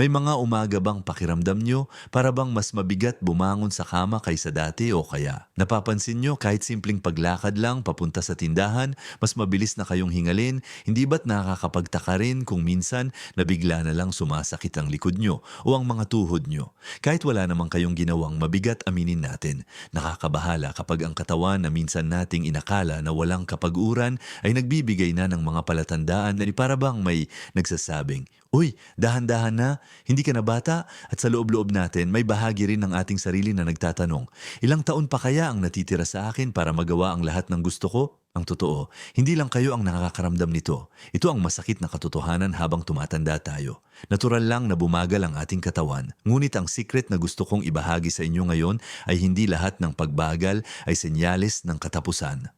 May mga umaga bang pakiramdam nyo para bang mas mabigat bumangon sa kama kaysa dati o kaya? Napapansin nyo kahit simpleng paglakad lang papunta sa tindahan, mas mabilis na kayong hingalin, hindi ba't nakakapagtaka rin kung minsan nabigla na lang sumasakit ang likod nyo o ang mga tuhod nyo? Kahit wala namang kayong ginawang mabigat aminin natin, nakakabahala kapag ang katawan na minsan nating inakala na walang kapaguran ay nagbibigay na ng mga palatandaan na para bang may nagsasabing, Uy, dahan-dahan na, hindi ka na bata at sa loob-loob natin may bahagi rin ng ating sarili na nagtatanong, ilang taon pa kaya ang natitira sa akin para magawa ang lahat ng gusto ko? Ang totoo, hindi lang kayo ang nakakaramdam nito. Ito ang masakit na katotohanan habang tumatanda tayo. Natural lang na bumagal ang ating katawan. Ngunit ang secret na gusto kong ibahagi sa inyo ngayon ay hindi lahat ng pagbagal ay senyales ng katapusan.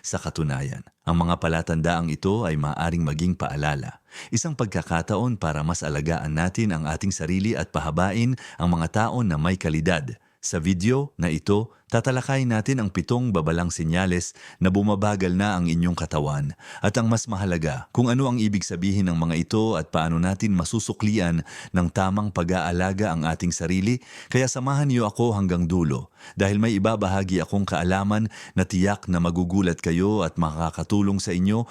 Sa katunayan, ang mga palatandaang ito ay maaring maging paalala. Isang pagkakataon para mas alagaan natin ang ating sarili at pahabain ang mga taon na may kalidad. Sa video na ito, tatalakayin natin ang pitong babalang senyales na bumabagal na ang inyong katawan at ang mas mahalaga kung ano ang ibig sabihin ng mga ito at paano natin masusuklian ng tamang pag-aalaga ang ating sarili. Kaya samahan niyo ako hanggang dulo dahil may ibabahagi akong kaalaman na tiyak na magugulat kayo at makakatulong sa inyo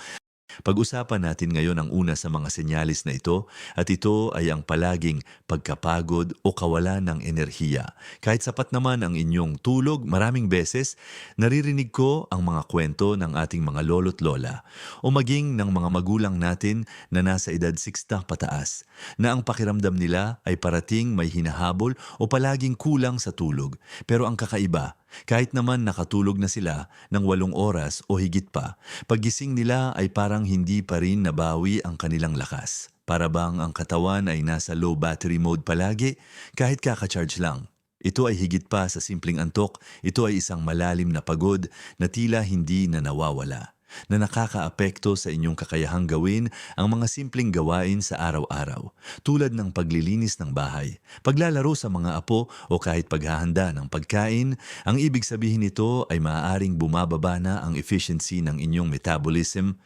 pag-usapan natin ngayon ang una sa mga senyalis na ito at ito ay ang palaging pagkapagod o kawalan ng enerhiya. Kahit sapat naman ang inyong tulog, maraming beses naririnig ko ang mga kwento ng ating mga lolo't lola o maging ng mga magulang natin na nasa edad 60 pataas na ang pakiramdam nila ay parating may hinahabol o palaging kulang sa tulog. Pero ang kakaiba, kahit naman nakatulog na sila ng walong oras o higit pa, paggising nila ay parang hindi pa rin nabawi ang kanilang lakas. Para bang ang katawan ay nasa low battery mode palagi kahit kaka-charge lang. Ito ay higit pa sa simpleng antok, ito ay isang malalim na pagod na tila hindi na nawawala na nakakaapekto sa inyong kakayahang gawin ang mga simpleng gawain sa araw-araw, tulad ng paglilinis ng bahay, paglalaro sa mga apo o kahit paghahanda ng pagkain, ang ibig sabihin nito ay maaaring bumababa na ang efficiency ng inyong metabolism,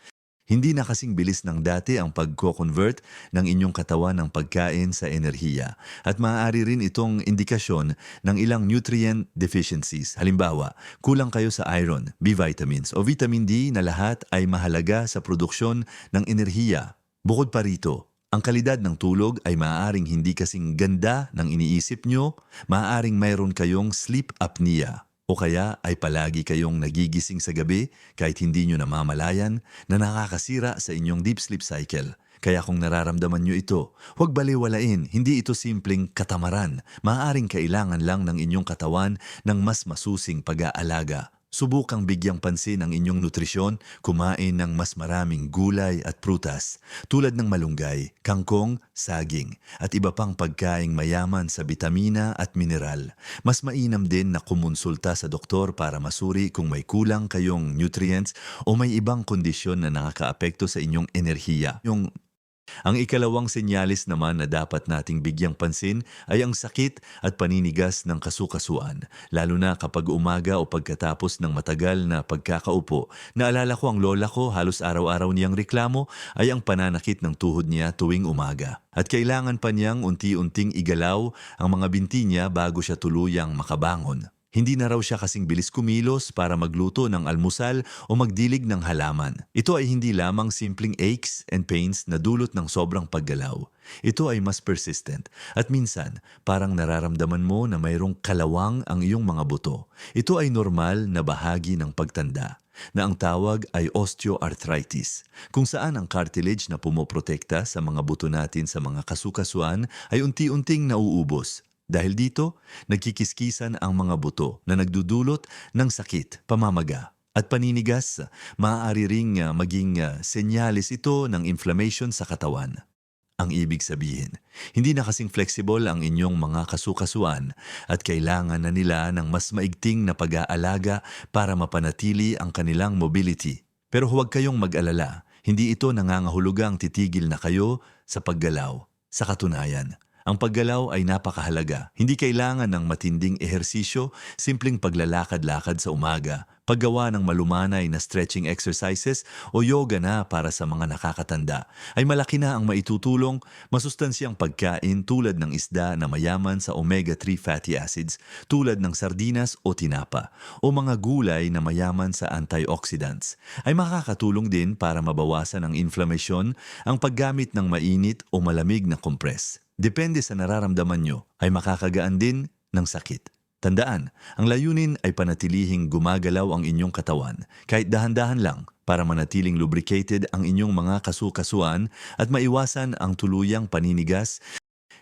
hindi na kasing bilis ng dati ang pagko-convert ng inyong katawan ng pagkain sa enerhiya at maaari rin itong indikasyon ng ilang nutrient deficiencies. Halimbawa, kulang kayo sa iron, B vitamins o vitamin D na lahat ay mahalaga sa produksyon ng enerhiya. Bukod pa rito, ang kalidad ng tulog ay maaaring hindi kasing ganda ng iniisip nyo, maaaring mayroon kayong sleep apnea o kaya ay palagi kayong nagigising sa gabi kahit hindi nyo namamalayan na nakakasira sa inyong deep sleep cycle. Kaya kung nararamdaman nyo ito, huwag baliwalain, hindi ito simpleng katamaran. Maaaring kailangan lang ng inyong katawan ng mas masusing pag-aalaga. Subukang bigyang pansin ang inyong nutrisyon, kumain ng mas maraming gulay at prutas tulad ng malunggay, kangkong, saging at iba pang pagkaing mayaman sa bitamina at mineral. Mas mainam din na kumonsulta sa doktor para masuri kung may kulang kayong nutrients o may ibang kondisyon na nakakaapekto sa inyong enerhiya. Yung ang ikalawang senyalis naman na dapat nating bigyang pansin ay ang sakit at paninigas ng kasukasuan, lalo na kapag umaga o pagkatapos ng matagal na pagkakaupo. Naalala ko ang lola ko halos araw-araw niyang reklamo ay ang pananakit ng tuhod niya tuwing umaga. At kailangan pa niyang unti-unting igalaw ang mga binti niya bago siya tuluyang makabangon. Hindi na raw siya kasing bilis kumilos para magluto ng almusal o magdilig ng halaman. Ito ay hindi lamang simpleng aches and pains na dulot ng sobrang paggalaw. Ito ay mas persistent at minsan parang nararamdaman mo na mayroong kalawang ang iyong mga buto. Ito ay normal na bahagi ng pagtanda na ang tawag ay osteoarthritis, kung saan ang cartilage na pumoprotekta sa mga buto natin sa mga kasukasuan ay unti-unting nauubos dahil dito, nagkikiskisan ang mga buto na nagdudulot ng sakit, pamamaga, at paninigas. Maaari ring uh, maging uh, senyalis ito ng inflammation sa katawan. Ang ibig sabihin, hindi na kasing flexible ang inyong mga kasukasuan at kailangan na nila ng mas maigting na pag-aalaga para mapanatili ang kanilang mobility. Pero huwag kayong mag-alala, hindi ito nangangahulugang titigil na kayo sa paggalaw. Sa katunayan, Ang paggalaw ay napakahalaga. Hindi kailangan ng matinding ehersisyo, simpleng paglalakad-lakad sa umaga, paggawa ng malumanay na stretching exercises o yoga na para sa mga nakakatanda. Ay malaki na ang maitutulong, masustansyang pagkain tulad ng isda na mayaman sa omega-3 fatty acids tulad ng sardinas o tinapa o mga gulay na mayaman sa antioxidants ay makakatulong din para mabawasan ang inflammation ang paggamit ng mainit o malamig na compress. Depende sa nararamdaman nyo ay makakagaan din ng sakit. Tandaan, ang layunin ay panatilihing gumagalaw ang inyong katawan kahit dahan-dahan lang para manatiling lubricated ang inyong mga kasukasuan at maiwasan ang tuluyang paninigas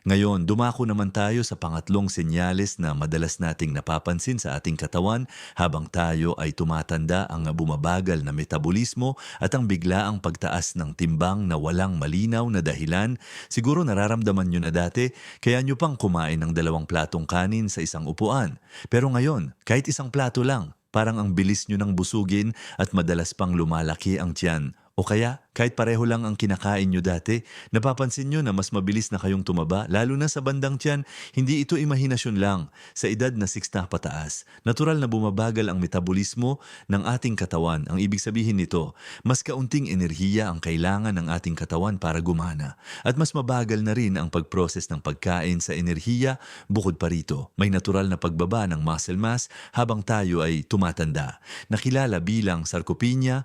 ngayon, dumako naman tayo sa pangatlong senyales na madalas nating napapansin sa ating katawan habang tayo ay tumatanda ang bumabagal na metabolismo at ang biglaang pagtaas ng timbang na walang malinaw na dahilan. Siguro nararamdaman nyo na dati, kaya nyo pang kumain ng dalawang platong kanin sa isang upuan. Pero ngayon, kahit isang plato lang, parang ang bilis nyo ng busugin at madalas pang lumalaki ang tiyan o kaya, kahit pareho lang ang kinakain nyo dati, napapansin nyo na mas mabilis na kayong tumaba, lalo na sa bandang tiyan, hindi ito imahinasyon lang. Sa edad na 6 na pataas, natural na bumabagal ang metabolismo ng ating katawan. Ang ibig sabihin nito, mas kaunting enerhiya ang kailangan ng ating katawan para gumana. At mas mabagal na rin ang pagproses ng pagkain sa enerhiya bukod pa rito. May natural na pagbaba ng muscle mass habang tayo ay tumatanda. Nakilala bilang sarcopenia,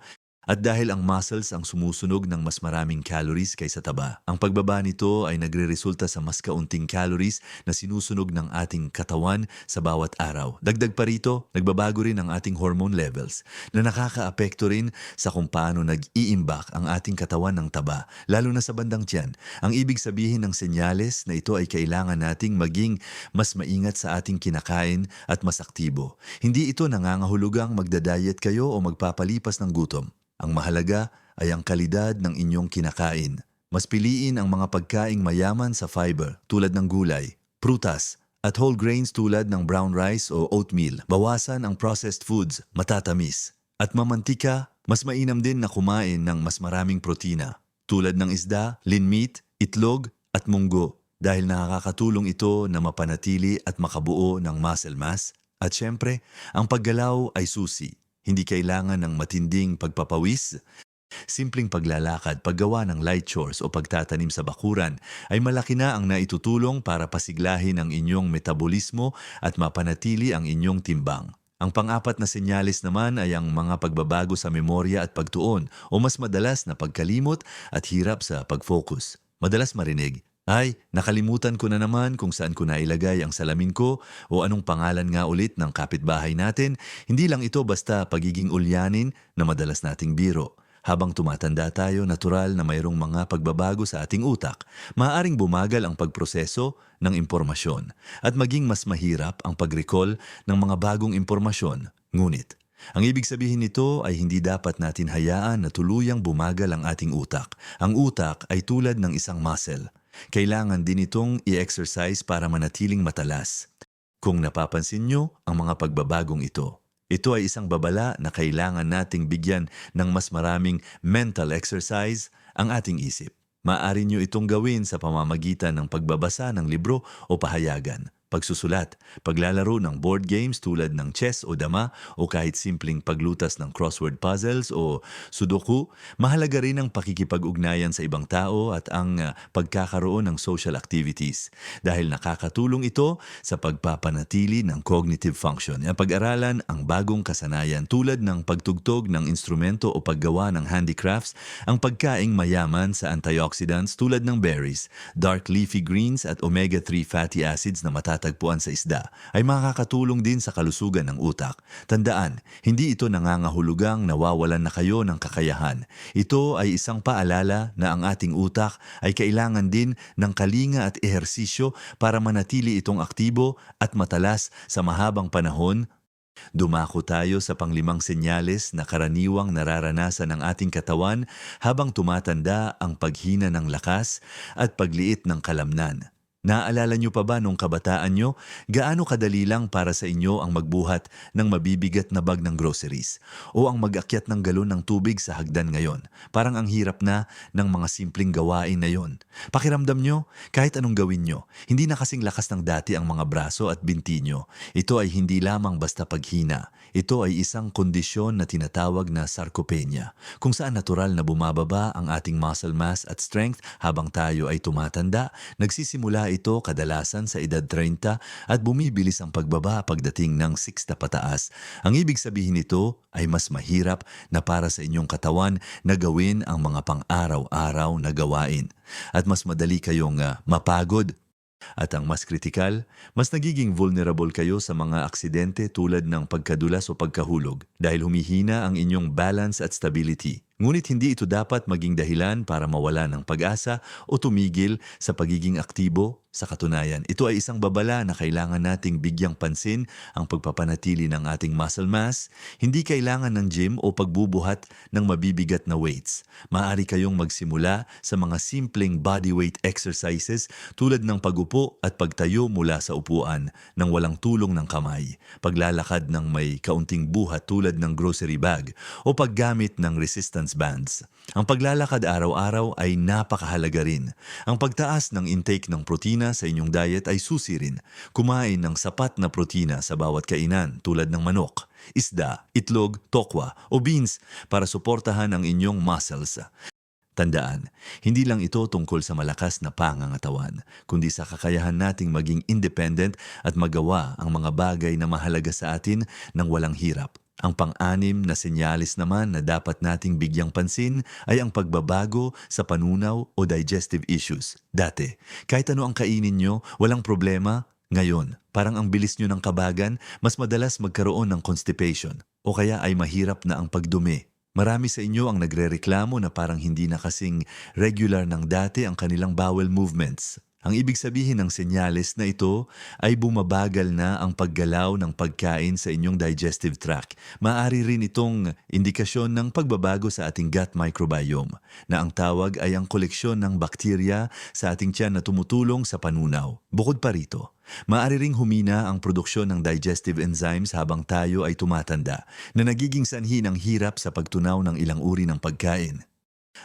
at dahil ang muscles ang sumusunog ng mas maraming calories kaysa taba, ang pagbaba nito ay nagre-resulta sa mas kaunting calories na sinusunog ng ating katawan sa bawat araw. Dagdag pa rito, nagbabago rin ang ating hormone levels na nakakaapekto rin sa kung paano nag-iimbak ang ating katawan ng taba, lalo na sa bandang tiyan. Ang ibig sabihin ng senyales na ito ay kailangan nating maging mas maingat sa ating kinakain at mas aktibo. Hindi ito nangangahulugang magda-diet kayo o magpapalipas ng gutom. Ang mahalaga ay ang kalidad ng inyong kinakain. Mas piliin ang mga pagkaing mayaman sa fiber tulad ng gulay, prutas, at whole grains tulad ng brown rice o oatmeal. Bawasan ang processed foods, matatamis. At mamantika, mas mainam din na kumain ng mas maraming protina tulad ng isda, lean meat, itlog, at munggo dahil nakakatulong ito na mapanatili at makabuo ng muscle mass. At syempre, ang paggalaw ay susi. Hindi kailangan ng matinding pagpapawis. Simpleng paglalakad, paggawa ng light chores o pagtatanim sa bakuran ay malaki na ang naitutulong para pasiglahin ang inyong metabolismo at mapanatili ang inyong timbang. Ang pang-apat na senyalis naman ay ang mga pagbabago sa memorya at pagtuon o mas madalas na pagkalimot at hirap sa pag-focus. Madalas marinig, ay, nakalimutan ko na naman kung saan ko nailagay ang salamin ko o anong pangalan nga ulit ng kapitbahay natin. Hindi lang ito basta pagiging ulyanin na madalas nating biro. Habang tumatanda tayo, natural na mayroong mga pagbabago sa ating utak. Maaring bumagal ang pagproseso ng impormasyon at maging mas mahirap ang pag-recall ng mga bagong impormasyon. Ngunit, ang ibig sabihin nito ay hindi dapat natin hayaan na tuluyang bumagal ang ating utak. Ang utak ay tulad ng isang muscle. Kailangan din itong i-exercise para manatiling matalas. Kung napapansin nyo ang mga pagbabagong ito, ito ay isang babala na kailangan nating bigyan ng mas maraming mental exercise ang ating isip. Maaari nyo itong gawin sa pamamagitan ng pagbabasa ng libro o pahayagan pagsusulat, paglalaro ng board games tulad ng chess o dama o kahit simpleng paglutas ng crossword puzzles o sudoku, mahalaga rin ang pakikipag-ugnayan sa ibang tao at ang uh, pagkakaroon ng social activities dahil nakakatulong ito sa pagpapanatili ng cognitive function. Ang pag-aralan ang bagong kasanayan tulad ng pagtugtog ng instrumento o paggawa ng handicrafts, ang pagkaing mayaman sa antioxidants tulad ng berries, dark leafy greens at omega-3 fatty acids na matatapos matatagpuan sa isda ay makakatulong din sa kalusugan ng utak. Tandaan, hindi ito nangangahulugang nawawalan na kayo ng kakayahan. Ito ay isang paalala na ang ating utak ay kailangan din ng kalinga at ehersisyo para manatili itong aktibo at matalas sa mahabang panahon Dumako tayo sa panglimang senyales na karaniwang nararanasan ng ating katawan habang tumatanda ang paghina ng lakas at pagliit ng kalamnan. Naaalala niyo pa ba nung kabataan niyo, gaano kadali lang para sa inyo ang magbuhat ng mabibigat na bag ng groceries o ang mag-akyat ng galon ng tubig sa hagdan ngayon? Parang ang hirap na ng mga simpleng gawain na yon. Pakiramdam niyo, kahit anong gawin niyo, hindi na kasing lakas ng dati ang mga braso at binti niyo. Ito ay hindi lamang basta paghina. Ito ay isang kondisyon na tinatawag na sarcopenia, kung saan natural na bumababa ang ating muscle mass at strength habang tayo ay tumatanda. Nagsisimula ito kadalasan sa edad 30 at bumibilis ang pagbaba pagdating ng 60 pataas. Ang ibig sabihin nito ay mas mahirap na para sa inyong katawan na gawin ang mga pang-araw-araw na gawain. At mas madali kayong ah, mapagod at ang mas kritikal, mas nagiging vulnerable kayo sa mga aksidente tulad ng pagkadulas o pagkahulog dahil humihina ang inyong balance at stability. Ngunit hindi ito dapat maging dahilan para mawala ng pag-asa o tumigil sa pagiging aktibo. Sa katunayan, ito ay isang babala na kailangan nating bigyang pansin ang pagpapanatili ng ating muscle mass. Hindi kailangan ng gym o pagbubuhat ng mabibigat na weights. Maaari kayong magsimula sa mga simpleng bodyweight exercises tulad ng pagupo at pagtayo mula sa upuan ng walang tulong ng kamay, paglalakad ng may kaunting buhat tulad ng grocery bag o paggamit ng resistance bands. Ang paglalakad araw-araw ay napakahalaga rin. Ang pagtaas ng intake ng protina sa inyong diet ay susi rin. Kumain ng sapat na protina sa bawat kainan tulad ng manok, isda, itlog, tokwa o beans para suportahan ang inyong muscles. Tandaan, hindi lang ito tungkol sa malakas na pangangatawan, kundi sa kakayahan nating maging independent at magawa ang mga bagay na mahalaga sa atin ng walang hirap. Ang pang-anim na senyalis naman na dapat nating bigyang pansin ay ang pagbabago sa panunaw o digestive issues. Dati, kahit ano ang kainin nyo, walang problema. Ngayon, parang ang bilis nyo ng kabagan, mas madalas magkaroon ng constipation o kaya ay mahirap na ang pagdumi. Marami sa inyo ang nagrereklamo na parang hindi na kasing regular ng dati ang kanilang bowel movements. Ang ibig sabihin ng senyales na ito ay bumabagal na ang paggalaw ng pagkain sa inyong digestive tract. Maaari rin itong indikasyon ng pagbabago sa ating gut microbiome, na ang tawag ay ang koleksyon ng bakterya sa ating tiyan na tumutulong sa panunaw. Bukod pa rito, Maaari ring humina ang produksyon ng digestive enzymes habang tayo ay tumatanda na nagiging sanhi ng hirap sa pagtunaw ng ilang uri ng pagkain.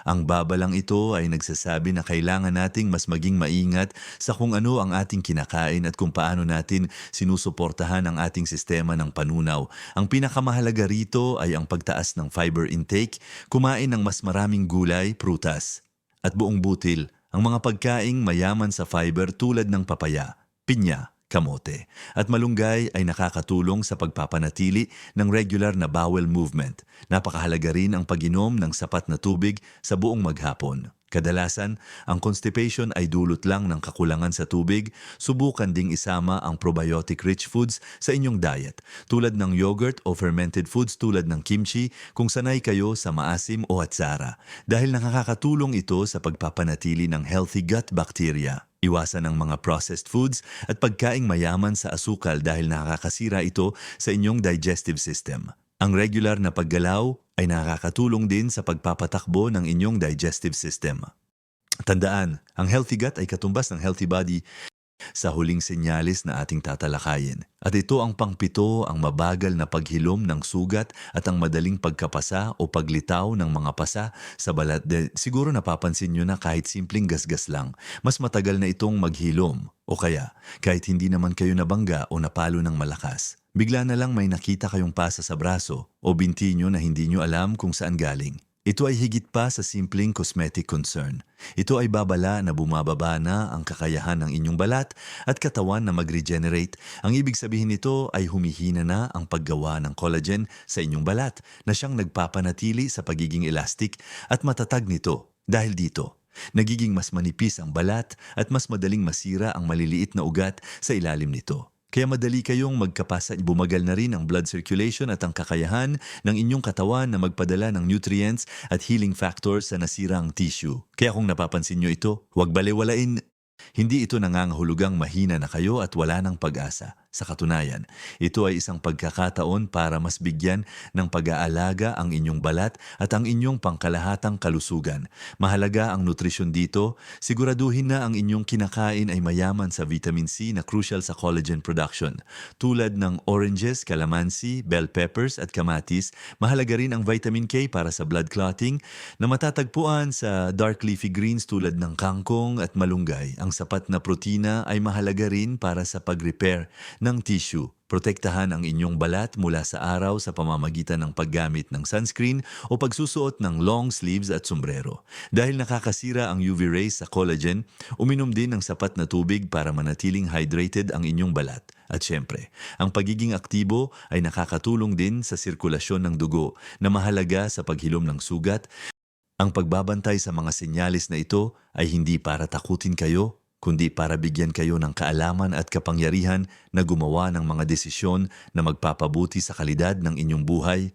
Ang babalang ito ay nagsasabi na kailangan nating mas maging maingat sa kung ano ang ating kinakain at kung paano natin sinusuportahan ang ating sistema ng panunaw. Ang pinakamahalaga rito ay ang pagtaas ng fiber intake, kumain ng mas maraming gulay, prutas, at buong butil, ang mga pagkaing mayaman sa fiber tulad ng papaya, pinya, kamote. At malunggay ay nakakatulong sa pagpapanatili ng regular na bowel movement. Napakahalaga rin ang pag-inom ng sapat na tubig sa buong maghapon. Kadalasan, ang constipation ay dulot lang ng kakulangan sa tubig. Subukan ding isama ang probiotic-rich foods sa inyong diet, tulad ng yogurt o fermented foods tulad ng kimchi kung sanay kayo sa maasim o atsara, dahil nakakatulong ito sa pagpapanatili ng healthy gut bacteria. Iwasan ang mga processed foods at pagkaing mayaman sa asukal dahil nakakasira ito sa inyong digestive system. Ang regular na paggalaw ay nakakatulong din sa pagpapatakbo ng inyong digestive system. Tandaan, ang healthy gut ay katumbas ng healthy body sa huling senyalis na ating tatalakayin. At ito ang pangpito ang mabagal na paghilom ng sugat at ang madaling pagkapasa o paglitaw ng mga pasa sa balat. De, siguro napapansin nyo na kahit simpleng gasgas lang, mas matagal na itong maghilom. O kaya, kahit hindi naman kayo nabangga o napalo ng malakas, bigla na lang may nakita kayong pasa sa braso o binti nyo na hindi nyo alam kung saan galing. Ito ay higit pa sa simpleng cosmetic concern. Ito ay babala na bumababa na ang kakayahan ng inyong balat at katawan na mag-regenerate. Ang ibig sabihin nito ay humihina na ang paggawa ng collagen sa inyong balat na siyang nagpapanatili sa pagiging elastic at matatag nito. Dahil dito, nagiging mas manipis ang balat at mas madaling masira ang maliliit na ugat sa ilalim nito. Kaya madali kayong magkapasa, bumagal na rin ang blood circulation at ang kakayahan ng inyong katawan na magpadala ng nutrients at healing factors sa nasirang tissue. Kaya kung napapansin nyo ito, huwag balewalain. Hindi ito nangangahulugang mahina na kayo at wala ng pag-asa. Sa katunayan, ito ay isang pagkakataon para mas bigyan ng pag-aalaga ang inyong balat at ang inyong pangkalahatang kalusugan. Mahalaga ang nutrisyon dito, siguraduhin na ang inyong kinakain ay mayaman sa vitamin C na crucial sa collagen production. Tulad ng oranges, calamansi, bell peppers at kamatis, mahalaga rin ang vitamin K para sa blood clotting na matatagpuan sa dark leafy greens tulad ng kangkong at malunggay. Ang sapat na protina ay mahalaga rin para sa pag-repair ng tissue. Protektahan ang inyong balat mula sa araw sa pamamagitan ng paggamit ng sunscreen o pagsusuot ng long sleeves at sombrero. Dahil nakakasira ang UV rays sa collagen, uminom din ng sapat na tubig para manatiling hydrated ang inyong balat. At syempre, ang pagiging aktibo ay nakakatulong din sa sirkulasyon ng dugo na mahalaga sa paghilom ng sugat ang pagbabantay sa mga senyalis na ito ay hindi para takutin kayo, kundi para bigyan kayo ng kaalaman at kapangyarihan na gumawa ng mga desisyon na magpapabuti sa kalidad ng inyong buhay.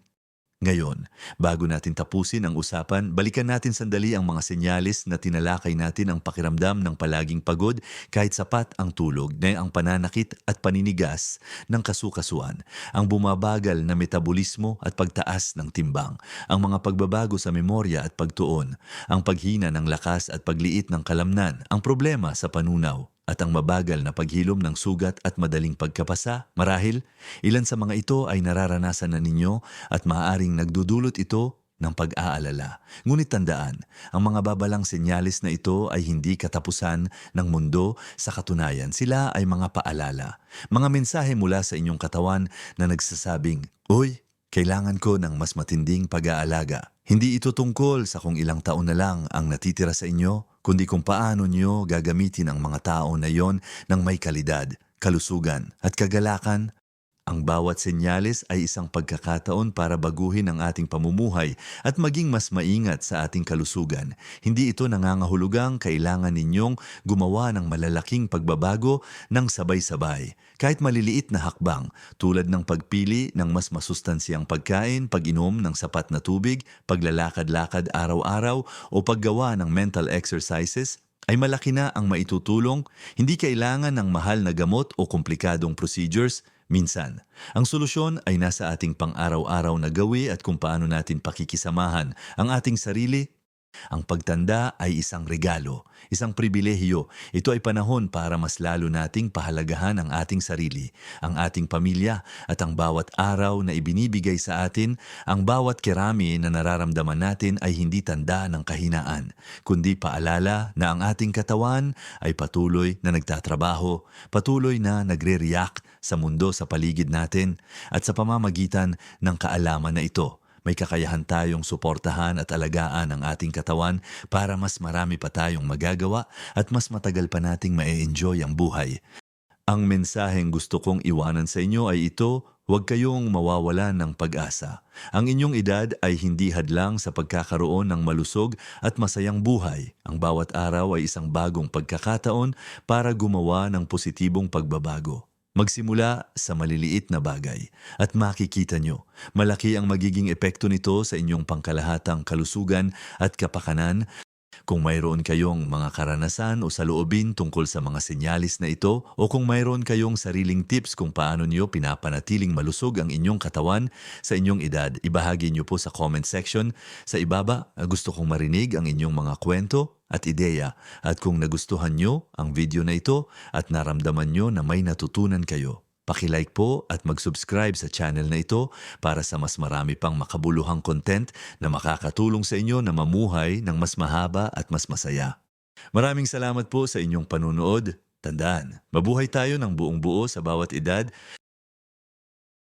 Ngayon, bago natin tapusin ang usapan, balikan natin sandali ang mga senyalis na tinalakay natin ang pakiramdam ng palaging pagod kahit sapat ang tulog na ang pananakit at paninigas ng kasukasuan, ang bumabagal na metabolismo at pagtaas ng timbang, ang mga pagbabago sa memorya at pagtuon, ang paghina ng lakas at pagliit ng kalamnan, ang problema sa panunaw, at ang mabagal na paghilom ng sugat at madaling pagkapasa. Marahil, ilan sa mga ito ay nararanasan na ninyo at maaaring nagdudulot ito ng pag-aalala. Ngunit tandaan, ang mga babalang senyalis na ito ay hindi katapusan ng mundo sa katunayan. Sila ay mga paalala, mga mensahe mula sa inyong katawan na nagsasabing, Uy, kailangan ko ng mas matinding pag-aalaga. Hindi ito tungkol sa kung ilang taon na lang ang natitira sa inyo, kundi kung paano nyo gagamitin ang mga tao na yon ng may kalidad, kalusugan at kagalakan. Ang bawat senyales ay isang pagkakataon para baguhin ang ating pamumuhay at maging mas maingat sa ating kalusugan. Hindi ito nangangahulugang kailangan ninyong gumawa ng malalaking pagbabago ng sabay-sabay. Kahit maliliit na hakbang tulad ng pagpili ng mas masustansyang pagkain, pag-inom ng sapat na tubig, paglalakad-lakad araw-araw o paggawa ng mental exercises ay malaki na ang maitutulong, hindi kailangan ng mahal na gamot o komplikadong procedures. Minsan, ang solusyon ay nasa ating pang-araw-araw na gawi at kung paano natin pakikisamahan ang ating sarili ang pagtanda ay isang regalo, isang pribilehiyo. Ito ay panahon para mas lalo nating pahalagahan ang ating sarili, ang ating pamilya at ang bawat araw na ibinibigay sa atin, ang bawat kerami na nararamdaman natin ay hindi tanda ng kahinaan, kundi paalala na ang ating katawan ay patuloy na nagtatrabaho, patuloy na nagre-react sa mundo sa paligid natin at sa pamamagitan ng kaalaman na ito may kakayahan tayong suportahan at alagaan ang ating katawan para mas marami pa tayong magagawa at mas matagal pa nating ma-enjoy ang buhay. Ang mensaheng gusto kong iwanan sa inyo ay ito, huwag kayong mawawalan ng pag-asa. Ang inyong edad ay hindi hadlang sa pagkakaroon ng malusog at masayang buhay. Ang bawat araw ay isang bagong pagkakataon para gumawa ng positibong pagbabago. Magsimula sa maliliit na bagay at makikita nyo, malaki ang magiging epekto nito sa inyong pangkalahatang kalusugan at kapakanan kung mayroon kayong mga karanasan o saloobin tungkol sa mga senyalis na ito o kung mayroon kayong sariling tips kung paano niyo pinapanatiling malusog ang inyong katawan sa inyong edad, ibahagi niyo po sa comment section. Sa ibaba, gusto kong marinig ang inyong mga kwento at ideya at kung nagustuhan nyo ang video na ito at naramdaman nyo na may natutunan kayo, Pakilike po at mag-subscribe sa channel na ito para sa mas marami pang makabuluhang content na makakatulong sa inyo na mamuhay ng mas mahaba at mas masaya. Maraming salamat po sa inyong panunood. Tandaan, mabuhay tayo ng buong buo sa bawat edad